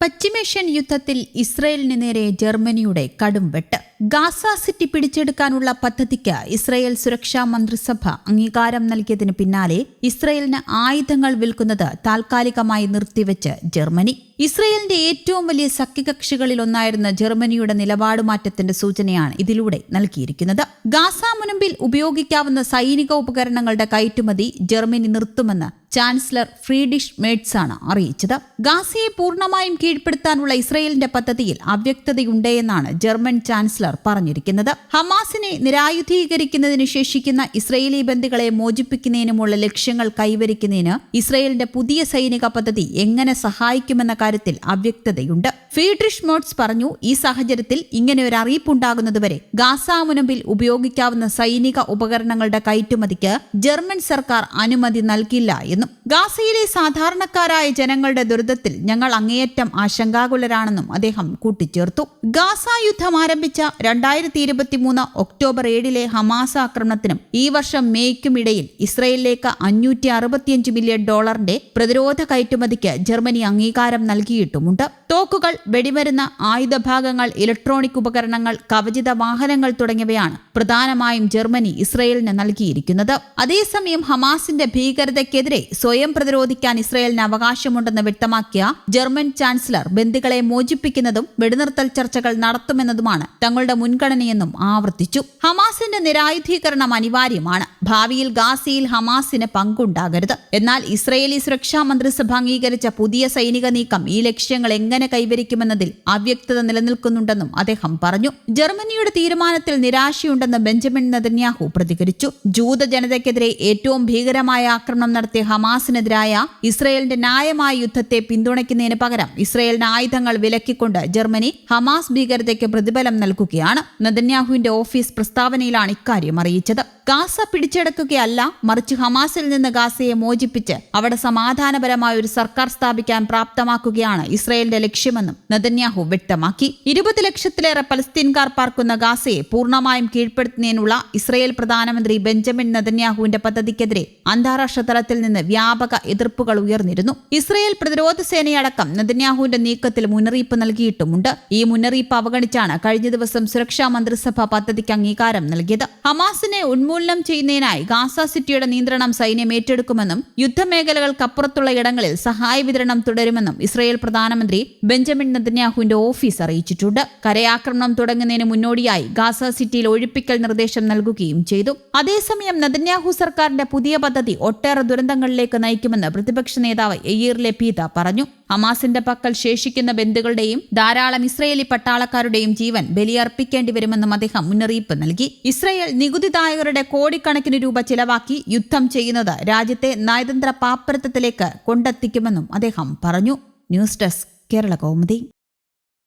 പശ്ചിമേഷ്യൻ യുദ്ധത്തിൽ ഇസ്രയേലിന് നേരെ ജർമ്മനിയുടെ കടും വെട്ട്. ഗാസ സിറ്റി പിടിച്ചെടുക്കാനുള്ള പദ്ധതിക്ക് ഇസ്രയേൽ സുരക്ഷാ മന്ത്രിസഭ അംഗീകാരം നൽകിയതിന് പിന്നാലെ ഇസ്രയേലിന് ആയുധങ്ങൾ വിൽക്കുന്നത് താൽക്കാലികമായി നിർത്തിവെച്ച് ജർമ്മനി. ഇസ്രയേലിന്റെ ഏറ്റവും വലിയ സഖ്യകക്ഷികളിൽ ഒന്നായിരുന്ന ജർമ്മനിയുടെ നിലപാട് മാറ്റത്തിന്റെ സൂചനയാണ് ഇതിലൂടെ നൽകിയിരിക്കുന്നത്. ഗാസ മുനമ്പിൽ ഉപയോഗിക്കാവുന്ന സൈനിക ഉപകരണങ്ങളുടെ കയറ്റുമതി ജർമ്മനി നിർത്തുമെന്ന് ചാൻസലർ ഫ്രീഡിഷ് മേഡ്സ് ആണ് അറിയിച്ചത്. ഗാസയെ പൂർണമായും കീഴ്പ്പെടുത്താനുള്ള ഇസ്രയേലിന്റെ പദ്ധതിയിൽ അവ്യക്തതയുണ്ടെന്നാണ് ജർമ്മൻ ചാൻസലർ പറഞ്ഞിരിക്കുന്നത്. ഹമാസിനെ നിരായുധീകരിക്കുന്നതിന് ശേഷിക്കുന്ന ഇസ്രയേലി ബന്ധികളെ മോചിപ്പിക്കുന്നതിനുമുള്ള ലക്ഷ്യങ്ങൾ കൈവരിക്കുന്നതിന് ഇസ്രയേലിന്റെ പുതിയ സൈനിക പദ്ധതി എങ്ങനെ സഹായിക്കുമെന്ന കാര്യത്തിൽ അവ്യക്തതയുണ്ട് ഫീഡ്രിഷ് മോട്സ് പറഞ്ഞു ഈ സാഹചര്യത്തിൽ ഇങ്ങനെ ഒരു അറിയിപ്പുണ്ടാകുന്നതുവരെ ഗാസാമുനമ്പിൽ ഉപയോഗിക്കാവുന്ന സൈനിക ഉപകരണങ്ങളുടെ കയറ്റുമതിക്ക് ജർമ്മൻ സർക്കാർ അനുമതി നൽകില്ല എന്നും ഗാസയിലെ സാധാരണക്കാരായ ജനങ്ങളുടെ ദുരിതത്തിൽ ഞങ്ങൾ അങ്ങേയറ്റം ആശങ്കാകുലരാണെന്നും അദ്ദേഹം കൂട്ടിച്ചേർത്തു. ഗാസ യുദ്ധം ആരംഭിച്ച രണ്ടായിരത്തി ഇരുപത്തിമൂന്ന് ഒക്ടോബർ ഏഴിലെ ഹമാസ ആക്രമണത്തിനും ഈ വർഷം മേയ്ക്കും ഇടയിൽ ഇസ്രയേലിലേക്ക് അഞ്ഞൂറ്റി അറുപത്തിയഞ്ച് മില്യൺ ഡോളറിന്റെ പ്രതിരോധ കയറ്റുമതിക്ക് ജർമ്മനി അംഗീകാരം നൽകിയിട്ടുമുണ്ട്. തോക്കുകൾ വെടിമരുന്ന് ആയുധഭാഗങ്ങൾ ഇലക്ട്രോണിക് ഉപകരണങ്ങൾ കവചിത വാഹനങ്ങൾ തുടങ്ങിയവയാണ് പ്രധാനമായും ജർമ്മനി ഇസ്രയേലിന് നൽകിയിരിക്കുന്നത്. അതേസമയം ഹമാസിന്റെ ഭീകരതയ്ക്കെതിരെ സ്വയം പ്രതിരോധിക്കാൻ ഇസ്രയേലിന് അവകാശമുണ്ടെന്ന് വ്യക്തമാക്കിയ ജർമ്മൻ ചാൻസലർ ബന്ദികളെ മോചിപ്പിക്കുന്നതും വെടിനിർത്തൽ ചർച്ചകൾ നടത്തുമെന്നതുമാണ് തങ്ങളുടെ മുൻഗണനയെന്നും ആവർത്തിച്ചു. ഹമാസിന്റെ നിരായുധീകരണം അനിവാര്യമാണ്. ഭാവിയിൽ ഗാസയിൽ ഹമാസിന് പങ്കുണ്ടാകരുത്. എന്നാൽ ഇസ്രയേലി സുരക്ഷാ മന്ത്രിസഭ അംഗീകരിച്ച പുതിയ സൈനിക നീക്കം ഈ ലക്ഷ്യങ്ങൾ എങ്ങനെ കൈവരിക്കുമെന്നതിൽ അവ്യക്തത നിലനിൽക്കുന്നുണ്ടെന്നും അദ്ദേഹം പറഞ്ഞു. ജർമ്മനിയുടെ തീരുമാനത്തിൽ നിരാശയുണ്ടെന്ന് ബെഞ്ചമിൻ നദന്യാഹു പ്രതികരിച്ചു. ജൂത ജനതയ്ക്കെതിരെ ഏറ്റവും ഭീകരമായ ആക്രമണം നടത്തിയ ഹമാസിനെതിരായ ഇസ്രയേലിന്റെ ന്യായമായ യുദ്ധത്തെ പിന്തുണയ്ക്കുന്നതിന് പകരം ഇസ്രയേലിന് ആയുധങ്ങൾ വിലക്കിക്കൊണ്ട് ജർമ്മനി ഹമാസ് ഭീകരതയ്ക്ക് പ്രതിഫലം നൽകുകയാണ്. നദന്യാഹുവിന്റെ ഓഫീസ് പ്രസ്താവനയിലാണ് ഇക്കാര്യം അറിയിച്ചത്. ഗാസ പിടിച്ചെടുക്കുകയല്ല മറിച്ച് ഹമാസിൽ നിന്ന് ഗാസയെ മോചിപ്പിച്ച് അവിടെ സമാധാനപരമായ ഒരു സർക്കാർ സ്ഥാപിക്കാൻ പ്രാപ്തമാക്കുകയാണ് ഇസ്രയേലിന്റെ ലക്ഷ്യമെന്നും നെതന്യാഹു വ്യക്തമാക്കി. ഇരുപത് ലക്ഷത്തിലേറെ പലസ്തീൻകാർ പാർക്കുന്ന ഗാസയെ പൂർണമായും കീഴ്പ്പെടുത്തുന്നതിനുള്ള ഇസ്രയേൽ പ്രധാനമന്ത്രി ബെഞ്ചമിൻ നെതന്യാഹുവിന്റെ പദ്ധതിക്കെതിരെ അന്താരാഷ്ട്ര തലത്തിൽ നിന്ന് വ്യാപക എതിർപ്പുകൾ ഉയർന്നിരുന്നു. ഇസ്രയേൽ പ്രതിരോധ സേനയടക്കം നെതന്യാഹുവിന്റെ നീക്കത്തിൽ മുന്നറിയിപ്പ് നൽകിയിട്ടുമുണ്ട്. ഈ മുന്നറിയിപ്പ് അവഗണിച്ചാണ് കഴിഞ്ഞ ദിവസം സുരക്ഷാ മന്ത്രിസഭ പദ്ധതിക്ക് അംഗീകാരം നൽകിയത്. ഹമാസിനെ ഉന്മൂലനം ചെയ്യുന്നതിനായി ഗാസ സിറ്റിയുടെ നിയന്ത്രണം സൈന്യം ഏറ്റെടുക്കുമെന്നും യുദ്ധമേഖലകൾക്കപ്പുറത്തുള്ള ഇടങ്ങളിൽ സഹായ വിതരണം തുടരുമെന്നും ഇസ്രയേൽ പ്രധാനമന്ത്രി ബെഞ്ചമിൻ നെതന്യാഹുവിന്റെ ഓഫീസ് അറിയിച്ചിട്ടുണ്ട്. കരയാക്രമണം തുടങ്ങുന്നതിന് മുന്നോടിയായി ഗാസ സിറ്റിയിൽ ഒഴിപ്പിക്കൽ നിർദ്ദേശം നൽകുകയും ചെയ്തു. അതേസമയം നെതന്യാഹു സർക്കാരിന്റെ പുതിയ പദ്ധതി ഒട്ടേറെ ദുരന്തങ്ങളിലേക്ക് നയിക്കുമെന്ന് പ്രതിപക്ഷ നേതാവ് എയ്യർ പീത പറഞ്ഞു. ഹമാസിന്റെ പക്കൽ ശേഷിക്കുന്ന ബന്ധുക്കളുടെയും ധാരാളം ഇസ്രയേലി പട്ടാളക്കാരുടെയും ജീവൻ ബലിയർപ്പിക്കേണ്ടി വരുമെന്നും അദ്ദേഹം മുന്നറിയിപ്പ് നൽകി. ഇസ്രയേൽ നികുതിദായകരുടെ കോടിക്കണക്കിന് രൂപ ചിലവാക്കി യുദ്ധം ചെയ്യുന്നത് രാജ്യത്തെ നയതന്ത്ര പാപ്പരത്വത്തിലേക്ക് കൊണ്ടെത്തിക്കുമെന്നും അദ്ദേഹം പറഞ്ഞു. News desk Kerala Kaumudi